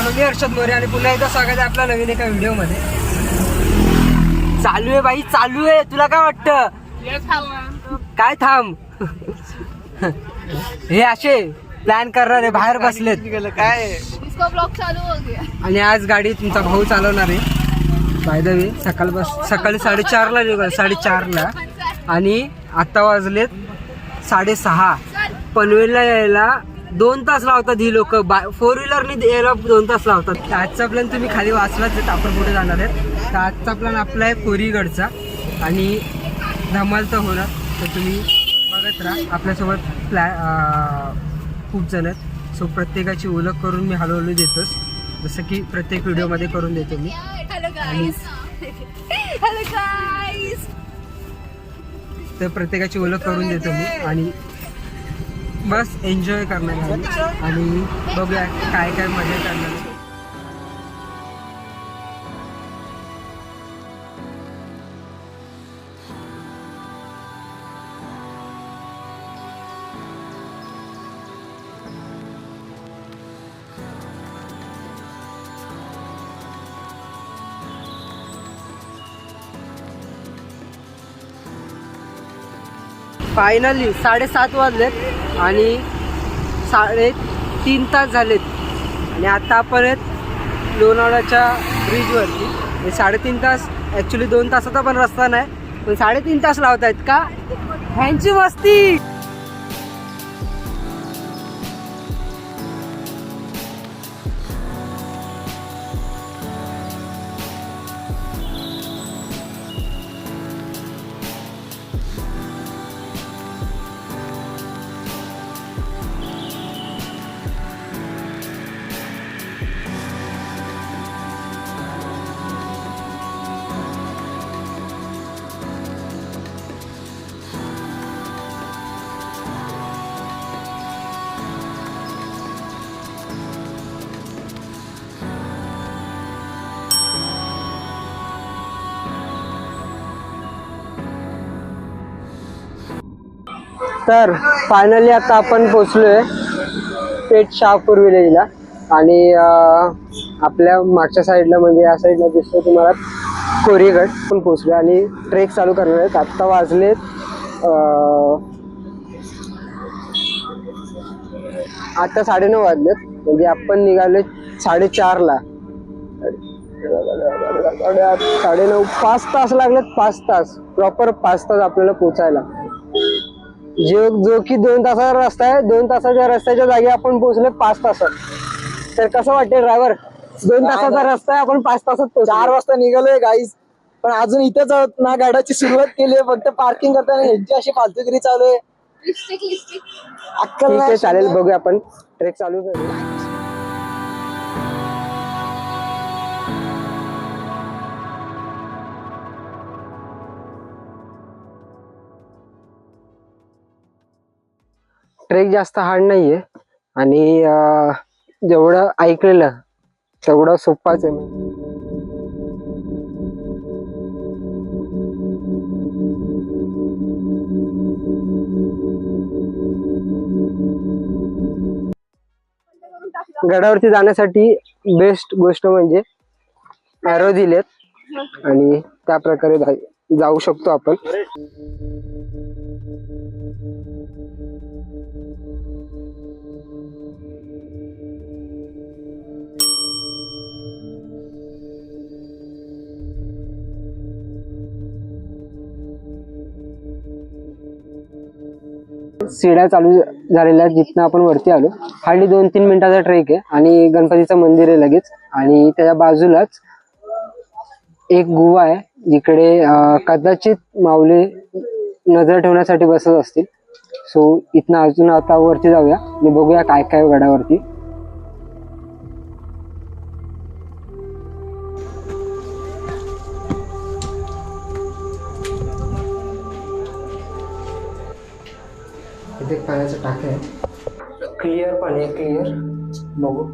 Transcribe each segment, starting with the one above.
मी हर्षद मोरे आणि पुन्हा एकदा स्वागत आहे आपल्या नवीन एका व्हिडिओमध्ये चालू आहे बाई चालू आहे. तुला काय वाटतं? काय थांब? हे असे प्लॅन करणारे बाहेर बसलेत. काय? इसका ब्लॉग चालू हो गया आणि आज गाडी तुमचा भाऊ चालवणार आहे. बाय द वे सकाळ बस सकाळी साडेचारला निघाल साडेचारला. आणि आत्ता वाजलेत साडेसहा. पनवेलला यायला दोन तास लावतात ही लोक. बा फोर व्हीलरने यायला दोन तास लावतात. आजचा प्लॅन तुम्ही खाली वाचलाच आपण कुठे जाणार आहेत. तर आजचा प्लॅन आपला आहे कोरीगडचा आणि धमाल तर होणार तर तुम्ही बघत राहा. आपल्यासोबत प्लॅ खूप जण आहेत. सो प्रत्येकाची ओळख करून मी हळूहळू देतोच. जसं की प्रत्येक व्हिडिओमध्ये करून देतो मी. हेलो गाइस हेलो गाइस तर प्रत्येकाची ओळख करून देतो मी. आणि बस एन्जॉय करणार आणि बघूया काय काय मजा करणार फायनली साडेसात वाजलेत. आणि साडे तीन तास झालेत. आणि आता आपण लोणावळ्याच्या ब्रिजवरती हे म्हणजे साडेतीन तास ॲक्च्युली दोन तासाचा पण रस्ता नाही पण साडेतीन तास लावत आहेत का? ह्यांची मस्ती तर फायनली आता आपण पोचलोय पेठ शहापूर विलेजला. आणि आपल्या मागच्या साईडला म्हणजे या साईडला दिसतो तुम्हाला कोरीगड. पण पोचलो आणि ट्रेक चालू करणार आहेत. आत्ता वाजलेत आत्ता साडेनऊ वाजलेत. म्हणजे आपण निघाले साडेचारला. साडेनऊ पाच तास लागलेत पाच तास. प्रॉपर पाच तास आपल्याला पोचायला जो जो की दोन तासाचा रस्ता आहे दोन तासाच्या रस्त्याच्या जागी आपण पोहोचले पाच तासात. तर कसं वाटते ड्रायव्हर दोन तासाचा रस्ता आहे आपण पाच तासात. चार वाजता निघालोय गाईज पण अजून इथेच आहोत ना गाड्याची सुरुवात केली आहे फक्त पार्किंग करताना ह्यांची अशी फालतूगिरी चालू आहे. अक्कल ठीक आहे नाही. चालेल बघूया आपण. ट्रेक चालू करूया. ट्रेक जास्त हार्ड नाहीये. आणि जेवढं ऐकलेलं तेवढं सोपाच आहे. गडावरती जाण्यासाठी बेस्ट गोष्ट म्हणजे ॲरो दिलेत. आणि त्या प्रकारे जाऊ शकतो आपण. शिड्या चालू झालेल्या आहेत जिथनं आपण वरती आलो. हार्डली दोन तीन मिनिटाचा ट्रेक आहे आणि गणपतीचं मंदिर आहे लगेच. आणि त्याच्या बाजूलाच एक गुहा आहे जिकडे कदाचित माऊली नजर ठेवण्यासाठी बसत असतील. सो इथनं अजून आता वरती जाऊया आणि बघूया काय काय गडावरती इथे पाण्याचं टाके आहे. क्लिअर पाणी आहे क्लिअर बघू.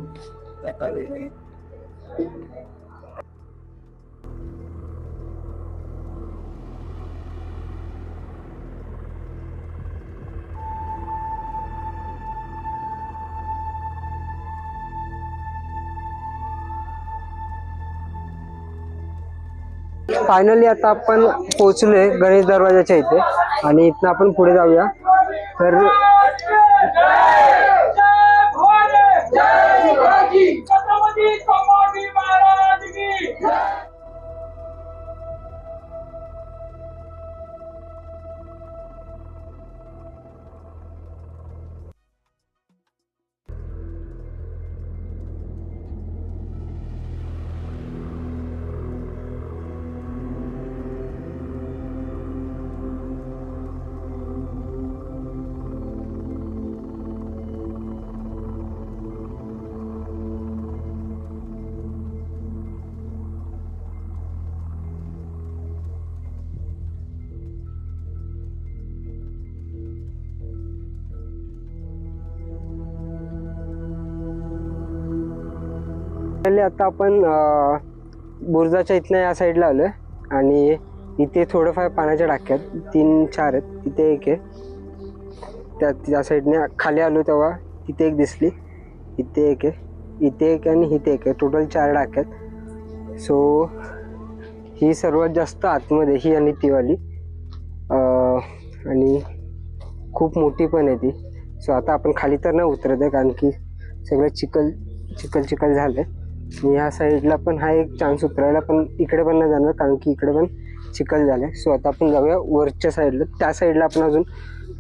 फायनली आता आपण पोहोचलोय गणेश दरवाजाच्या इथे. आणि इथनं आपण पुढे जाऊया. तर फायनली आता आपण बुरजाच्या बुर्जाच्या इथनं या साईडला आलोय. आणि इथे थोडंफार पाण्याच्या टाक्यात तीन चार आहेत. तिथे एक आहे. त्या त्या साईडने खाली आलो तेव्हा तिथे एक दिसली. इथे एक आहे. इथे एक आणि इथे एक आहे. टोटल चार टाक्यात. सो ही सर्वात जास्त आतमध्ये ही आणि तीवाली आणि खूप मोठी पण आहे ती. सो आता आपण खाली तर नाही उतरत आहे कारण की सगळं चिखल चिखल चिखल झालं आहे ह्या साईडला पण हा एक चान्स उतरायला पण इकडे पण नाही जाणार कारण की इकडे पण चिखल झालं सो आता आपण जाऊया वरच्या साईडला. त्या साईडला आपण अजून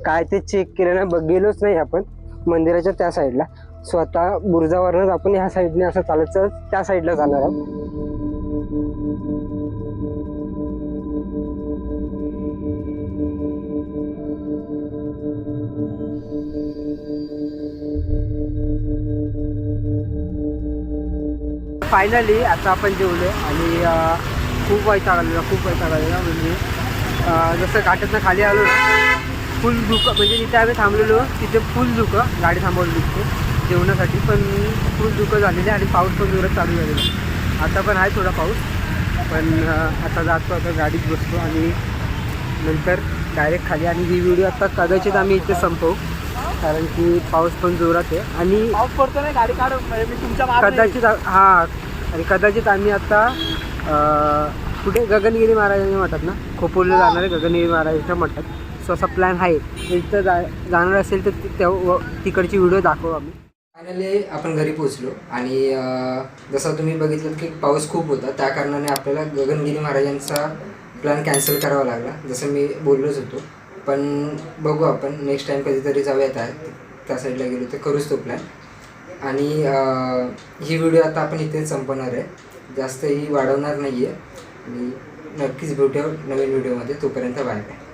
काय ते चेक केलं नाही बघ गेलोच नाही आपण. मंदिराच्या त्या साईडला. सो आता बुर्जावरनंच आपण ह्या साईडने असं चालत चालत त्या साईडला जाणार आहोत. फायनली आता आपण जेवलो आणि खूप वाईट आलेला खूप वैताग आलेला म्हणजे जसं घाटातनं खाली आलो ना फुल धुकं म्हणजे जिथे आम्ही थांबलेलो तिथे फुल धुकं गाडी थांबवली तिथे जेवणासाठी पण फुल धुकं झालेली आणि पाऊस पण जोरात चालू झालेला. आता पण आहे थोडा पाऊस पण आता जातो आता गाडीत बसतो आणि नंतर डायरेक्ट खाली. आणि ही व्हिडिओ आता कदाचित आम्ही इथे संपवू. कारण की पाऊस पण जोरात आहे. आणि पाऊस पडतो नाही गाडी काढ म्हणजे मी तुमच्या मागे कदाचित हा आणि कदाचित आम्ही आता अं, कुठे गगनगिरी महाराजांच्या मठात ना खोपोलीला जाणार आहे गगनगिरी महाराजांच्या मठात. सो असा प्लॅन आहे. इथं जा जाणार असेल तर ति- तिकडची व्हिडिओ दाखवू आम्ही. फायनली आपण घरी पोहोचलो. आणि अं, जसं तुम्ही बघितलं की पाऊस खूप होता त्या कारणाने आपल्याला गगनगिरी महाराजांचा प्लॅन कॅन्सल करावा लागला. जसं मी बोललोच होतो. पण बघू आपण. नेक्स्ट टाईम कधीतरी जाऊयात त्या त्या साईडला गेलो तर करूच तो प्लॅन आणि ही व्हिडिओ आता आपण इथेच संपवणार आहे. जास्त ही वाढवणार नाही आहे आणि नक्कीच भेटूया नवीन व्हिडिओमध्ये तोपर्यंत बाय बाय